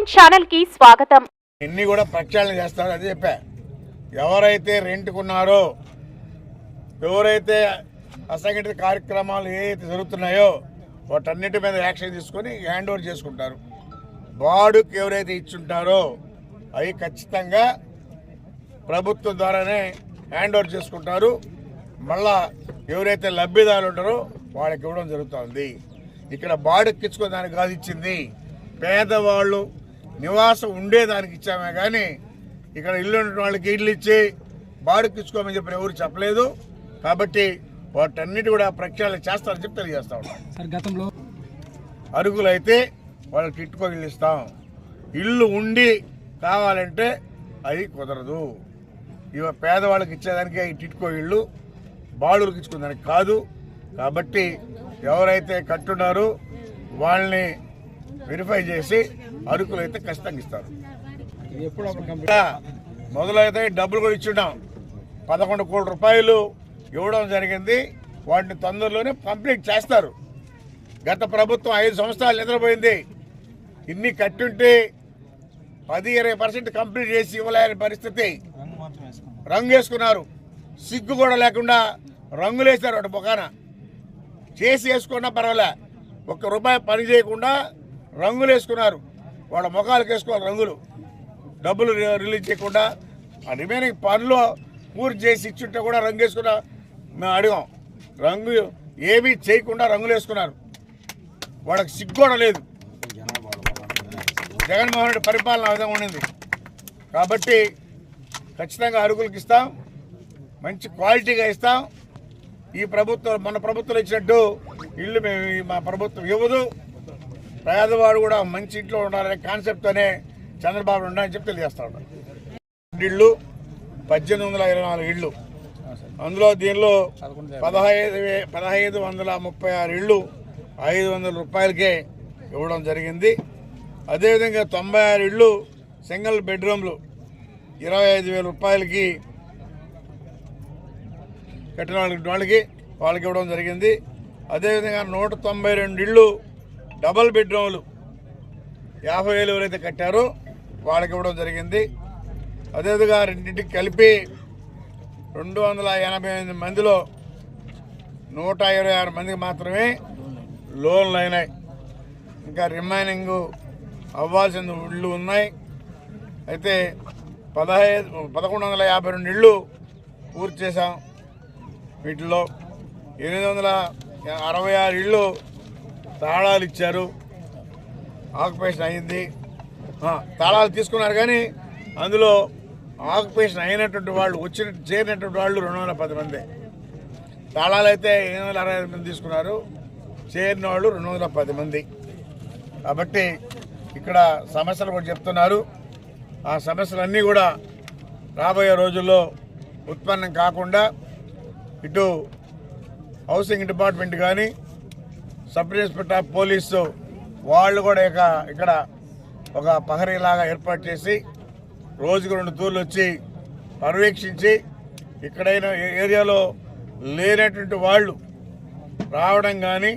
Nine ఛానల్కి స్వాగతం. ఇన్ని కూడా ప్రక్షాళన చేస్తారు అది చెప్పా. ఎవరైతే రెంట్కున్నారో ఎవరైతే అసంఘటిత కార్యక్రమాలు ఏవైతే జరుగుతున్నాయో వాటన్నిటి మీద యాక్షన్ తీసుకొని హ్యాండ్ ఓవర్ చేసుకుంటారు. బాడుకు ఎవరైతే ఇచ్చుంటారో అవి ఖచ్చితంగా ప్రభుత్వం ద్వారానే హ్యాండ్ ఓవర్ చేసుకుంటారు. మళ్ళా ఎవరైతే లబ్ధిదారులు ఉంటారో వాళ్ళకి ఇవ్వడం జరుగుతుంది. ఇక్కడ బాడుకి ఇచ్చుకొని దానికి కాదు ఇచ్చింది. పేదవాళ్ళు నివాసం ఉండేదానికి ఇచ్చామే కానీ ఇక్కడ ఇల్లు ఉన్న వాళ్ళకి ఇల్లు ఇచ్చి బాడుకి ఇచ్చుకోమని చెప్పి ఎవరు చెప్పలేదు. కాబట్టి వాటన్నిటి కూడా ప్రక్షాళన చేస్తారని చెప్పి తెలియజేస్తా ఉన్నాను సార్ గతంలో అరుగులైతే వాళ్ళకి ఇట్టుకో ఇల్లు ఇస్తాం. ఇల్లు ఉండి కావాలంటే అది కుదరదు. ఇవ పేదవాళ్ళకి ఇచ్చేదానికి ఈ టిట్కో ఇళ్ళు బాడులకు ఇచ్చుకునేదానికి కాదు. కాబట్టి ఎవరైతే కట్టున్నారో వాళ్ళని వెరిఫై చేసి అరుకులు అయితే ఖచ్చితంగా ఇస్తారు. మొదలైతే డబ్బులు కూడా ఇచ్చున్నాం పదకొండు కోట్ల రూపాయలు ఇవ్వడం జరిగింది. వాటిని తొందరలోనే కంప్లీట్ చేస్తారు. గత ప్రభుత్వం ఐదు సంవత్సరాలు నిద్రపోయింది. ఇన్ని కట్టుంటే పది ఇరవై పర్సెంట్ కంప్లీట్ చేసి ఇవ్వలేని పరిస్థితి. రంగు వేసుకున్నారు. సిగ్గు కూడా లేకుండా రంగులు వేశారు వాటి ముఖాన చేసి వేసుకున్నా పర్వాలే. ఒక్క రూపాయి పని చేయకుండా రంగులు వేసుకున్నారు. వాళ్ళ ముఖాలకు వేసుకోవాలి రంగులు. డబ్బులు రిలీజ్ చేయకుండా ఆ రిమైనింగ్ పనులు పూర్తి చేసి ఇచ్చుంటే కూడా రంగు వేసుకున్నా మేము అడిగాం. రంగు ఏమీ చేయకుండా రంగులు వేసుకున్నారు. వాళ్ళకి సిగ్గు కూడా లేదు. జగన్మోహన్ రెడ్డి పరిపాలన ఆ విధంగా ఉండింది. కాబట్టి ఖచ్చితంగా అరుగులకు ఇస్తాం. మంచి క్వాలిటీగా ఇస్తాం. ఈ ప్రభుత్వం మన ప్రభుత్వం ఇచ్చినట్టు ఇల్లు మేము మా ప్రభుత్వం ఇవ్వదు. పేదవాడు కూడా మంచి ఇంట్లో ఉండాలనే కాన్సెప్ట్తోనే చంద్రబాబు ఉండాలని చెప్పి తెలియజేస్తా ఉన్నాం. ఇళ్ళు పద్దెనిమిది వందల ఇరవై నాలుగు ఇళ్ళు. అందులో దీనిలో పదహైదు వే- పదహైదు వందల ముప్పై ఆరు ఇళ్ళు ఐదు వందల రూపాయలకే ఇవ్వడం జరిగింది. అదేవిధంగా తొంభై ఆరు ఇళ్ళు సింగిల్ బెడ్రూమ్లు ఇరవై ఐదు వేల రూపాయలకి కట్టిన వాళ్ళకి వాళ్ళకి వాళ్ళకి ఇవ్వడం జరిగింది. అదేవిధంగా నూట తొంభై రెండు ఇళ్ళు డబల్ బెడ్రూమ్లు. యాభై వేలు ఎవరైతే కట్టారో వాళ్ళకి ఇవ్వడం జరిగింది. అదేవిధంగా రెండింటికి కలిపి రెండు వందల ఎనభై ఎనిమిది మందిలో నూట ఇరవై ఆరు మందికి మాత్రమే లోన్లు అయినాయి. ఇంకా రిమైనింగ్ అవ్వాల్సిన ఇళ్ళు ఉన్నాయి. అయితే పదహైదు పదకొండు వందల యాభై రెండు ఇళ్ళు పూర్తి చేశాం. వీటిలో ఎనిమిది వందల అరవై ఆరు ఇళ్ళు తాళాలు ఇచ్చారు. ఆక్యుపేషన్ అయింది. తాళాలు తీసుకున్నారు కానీ అందులో ఆక్యుపేషన్ అయినటువంటి వాళ్ళు వచ్చిన చేరినటువంటి వాళ్ళు రెండు వందల పది మంది. తాళాలు అయితే ఎనిమిది వందల అరవై ఐదు మంది తీసుకున్నారు. చేరిన వాళ్ళు రెండు వందల పది మంది. కాబట్టి ఇక్కడ సమస్యలు కూడా చెప్తున్నారు. ఆ సమస్యలన్నీ కూడా రాబోయే రోజుల్లో ఉత్పన్నం కాకుండా ఇటు హౌసింగ్ డిపార్ట్మెంట్ కానీ సబ్ ఇన్స్పెక్టర్ ఆఫ్ పోలీసు వాళ్ళు కూడా ఇక ఇక్కడ ఒక పహరీలాగా ఏర్పాటు చేసి రోజుకు రెండు తూర్లు వచ్చి పర్యవేక్షించి ఇక్కడైన ఏరియాలో లేనటువంటి వాళ్ళు రావడం కానీ